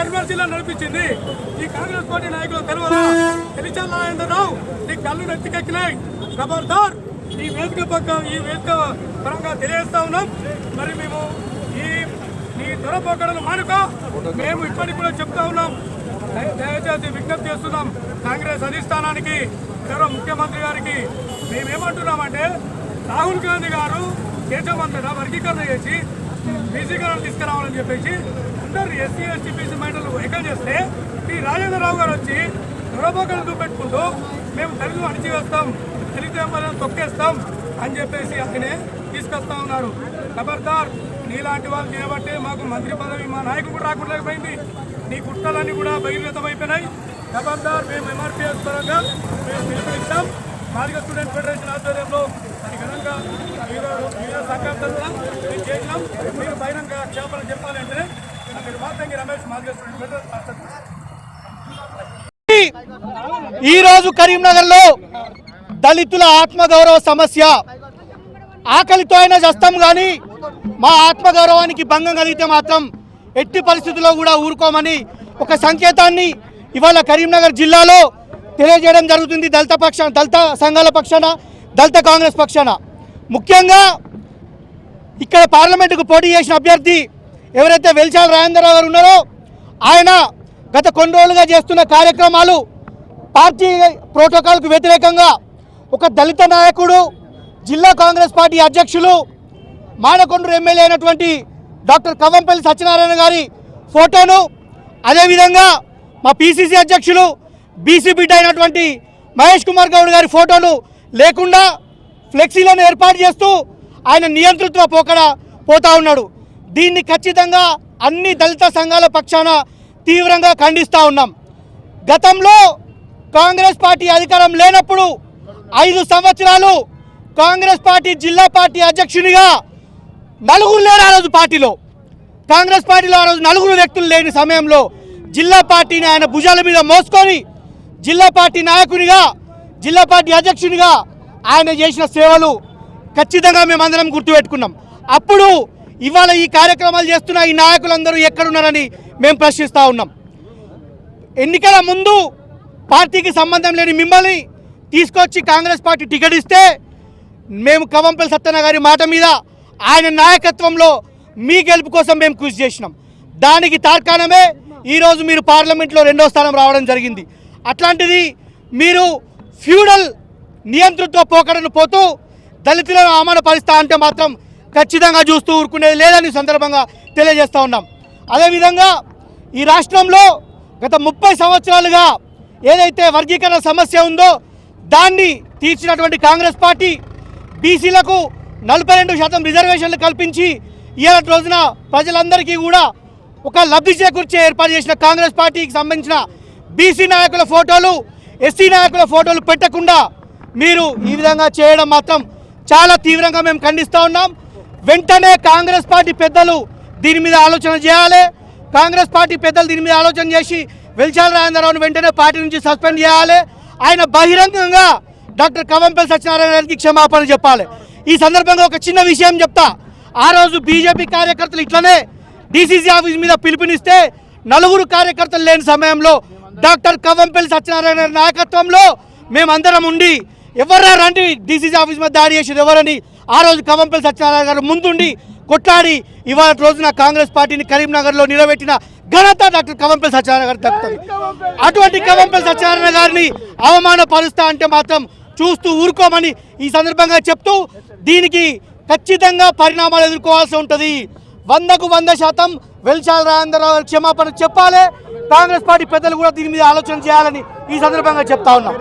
కరీంనగర్ జిల్లా నడిపించింది. ఈ కాంగ్రెస్ పార్టీ నాయకులు తెలియదా తెలిచాల నాగేంద్రరావు నీ కళ్ళు నెత్తికెక్కినాయి. ఖబర్దార్ ఈ వేదిక పక్క ఈ వేదిక పరంగా తెలియజేస్తా ఉన్నాం. మరి మేము ఈ నీ దొరపోకడలు మానుక. మేము ఇప్పటికి కూడా చెప్తా ఉన్నాం. దయచేసి విజ్ఞప్తి చేస్తున్నాం. కాంగ్రెస్ అధిష్టానానికి గౌరవ ముఖ్యమంత్రి గారికి. మేమేమంటున్నామంటే రాహుల్ గాంధీ గారు దేశమంతటా వర్గీకరణ చేసి బీసీకరణ తీసుకురావాలని చెప్పేసి అందరు ఎస్సీ ఎస్టీ బీసీ ఎక్కడ చేస్తే ఈ రాజేంద్రరావు గారు వచ్చి దొరబోకలు చూపెట్టుకుంటూ మేము తెలుగు అణిచివేస్తాం తెలుగు తొక్కేస్తాం అని చెప్పేసి అతనే తీసుకొస్తా ఉన్నారు. ఖబర్దార్ నీలాంటి వాళ్ళు చేయబట్టే మాకు మంత్రి పదవి మా నాయకుడు కూడా రాకుండా పోయింది. నీ కుట్రలన్నీ కూడా బహిర్గతమైపోయినాయి ఖబర్దార్ మేము ఎంఆర్పీఎస్ పరంగా మేము నిలబడిస్తాం మాదిగ స్టూడెంట్ ఫెడరేషన్ ఆధ్వర్యంలో అది ఘనంగా మీరు వివిధ తరఫున మేము చేసినాం. మీరు బహిరంగ క్షేపణ చెప్పాలంటే ఈరోజు ఈ రోజు కరీంనగర్లో దళితుల ఆత్మగౌరవ సమస్య. ఆకలితో అయినా చేస్తాం కానీ మా ఆత్మగౌరవానికి భంగం కలిగితే మాత్రం ఎట్టి పరిస్థితుల్లో కూడా ఊరుకోమని ఒక సంకేతాన్ని ఇవాళ కరీంనగర్ జిల్లాలో తెలియజేయడం జరుగుతుంది. దళిత పక్ష దళిత సంఘాల పక్షాన దళిత కాంగ్రెస్ పక్షాన. ముఖ్యంగా ఇక్కడ పార్లమెంటుకు పోటీ చేసిన అభ్యర్థి ఎవరైతే వెల్చాల రాజేంద్రరావు గారు ఉన్నారో ఆయన గత కొన్ని రోజులుగా చేస్తున్న కార్యక్రమాలు పార్టీ ప్రోటోకాల్కు వ్యతిరేకంగా ఒక దళిత నాయకుడు జిల్లా కాంగ్రెస్ పార్టీ అధ్యక్షులు మానకొండూరు ఎమ్మెల్యే అయినటువంటి డాక్టర్ కవ్వంపల్లి సత్యనారాయణ గారి ఫోటోను అదేవిధంగా మా పిసిసి అధ్యక్షులు బీసీ బిడ్డ అయినటువంటి మహేష్ కుమార్ గౌడ్ గారి ఫోటోలు లేకుండా ఫ్లెక్సీలను ఏర్పాటు చేస్తూ ఆయన నియంతృత్వ పోకడ పోతా ఉన్నాడు. దీన్ని ఖచ్చితంగా అన్ని దళిత సంఘాల పక్షాన తీవ్రంగా ఖండిస్తూ ఉన్నాం. గతంలో కాంగ్రెస్ పార్టీ అధికారం లేనప్పుడు ఐదు సంవత్సరాలు కాంగ్రెస్ పార్టీ జిల్లా పార్టీ అధ్యక్షునిగా నలుగురు లేరు ఆ రోజు పార్టీలో. కాంగ్రెస్ పార్టీలో ఆ రోజు నలుగురు వ్యక్తులు లేని సమయంలో జిల్లా పార్టీని ఆయన భుజాల మీద మోసుకొని జిల్లా పార్టీ నాయకునిగా జిల్లా పార్టీ అధ్యక్షునిగా ఆయన చేసిన సేవలు ఖచ్చితంగా మేమందరం గుర్తుపెట్టుకున్నాం. అప్పుడు ఇవాళ ఈ కార్యక్రమాలు చేస్తున్న ఈ నాయకులందరూ ఎక్కడున్నారని మేము ప్రశ్నిస్తూ ఉన్నాం. ఎన్నికల ముందు పార్టీకి సంబంధం లేని మిమ్మల్ని తీసుకొచ్చి కాంగ్రెస్ పార్టీ టికెట్ ఇస్తే మేము కవంపల్లి సత్యనారాయణ గారి మాట మీద ఆయన నాయకత్వంలో మీ గెలుపు కోసం మేము కృషి చేసినాం. దానికి తార్కాణమే ఈరోజు మీరు పార్లమెంట్లో రెండో స్థానం రావడం జరిగింది. అట్లాంటిది మీరు ఫ్యూడల్ నియంతృత్వ పోకడను పోతూ దళితులను అవమానపరుస్తా అంటే మాత్రం ఖచ్చితంగా చూస్తూ ఊరుకునేది లేదని సందర్భంగా తెలియజేస్తూ ఉన్నాం. అదేవిధంగా ఈ రాష్ట్రంలో గత ముప్పై సంవత్సరాలుగా ఏదైతే వర్గీకరణ సమస్య ఉందో దాన్ని తీర్చినటువంటి కాంగ్రెస్ పార్టీ బీసీలకు నలభై రెండు శాతం రిజర్వేషన్లు కల్పించి ఇవాళ రోజున ప్రజలందరికీ కూడా ఒక లబ్ధి చేకూర్చే ఏర్పాటు చేసిన కాంగ్రెస్ పార్టీకి సంబంధించిన బీసీ నాయకుల ఫోటోలు ఎస్సీ నాయకుల ఫోటోలు పెట్టకుండా మీరు ఈ విధంగా చేయడం మాత్రం చాలా తీవ్రంగా మేము ఖండిస్తూ ఉన్నాం. వెంటనే కాంగ్రెస్ పార్టీ పెద్దలు దీని మీద ఆలోచన చేయాలి. కాంగ్రెస్ పార్టీ పెద్దలు దీని మీద ఆలోచన చేసి వెల్చాల రాజేంద్రరావును వెంటనే పార్టీ నుంచి సస్పెండ్ చేయాలి. ఆయన బహిరంగంగా డాక్టర్ కవంపల్లి సత్యనారాయణ గారికి క్షమాపణ చెప్పాలి. ఈ సందర్భంగా ఒక చిన్న విషయం చెప్తా. ఆ రోజు బీజేపీ కార్యకర్తలు ఇట్లనే డీసీసీ ఆఫీస్ మీద పిలుపునిస్తే నలుగురు కార్యకర్తలు లేని సమయంలో డాక్టర్ కవంపల్లి సత్యనారాయణ నాయకత్వంలో మేమందరం ఉండి ఎవర్రా రండి డీసీసీ ఆఫీస్ మీద దాడి చేసేది ఎవరని ఆ రోజు కవంపల్లి సత్యనారాయణ గారు ముందుండి కొట్లాడి ఇవాళ రోజున కాంగ్రెస్ పార్టీని కరీంనగర్లో నిలబెట్టిన ఘనత డాక్టర్ కవంపల్లి సత్యనారాయణ గారు దక్కుతుంది అటువంటి కవంపల్లి సత్యనారాయణ గారిని అవమానపరుస్తా అంటే మాత్రం చూస్తూ ఊరుకోమని ఈ సందర్భంగా చెప్తూ దీనికి ఖచ్చితంగా పరిణామాలు ఎదుర్కోవాల్సి ఉంటుంది. వందకు వంద శాతం వెల్చాల రాజేంద్రరావు క్షమాపణ చెప్పాలి. కాంగ్రెస్ పార్టీ పెద్దలు కూడా దీని మీద ఆలోచన చేయాలని ఈ సందర్భంగా చెప్తా ఉన్నాం.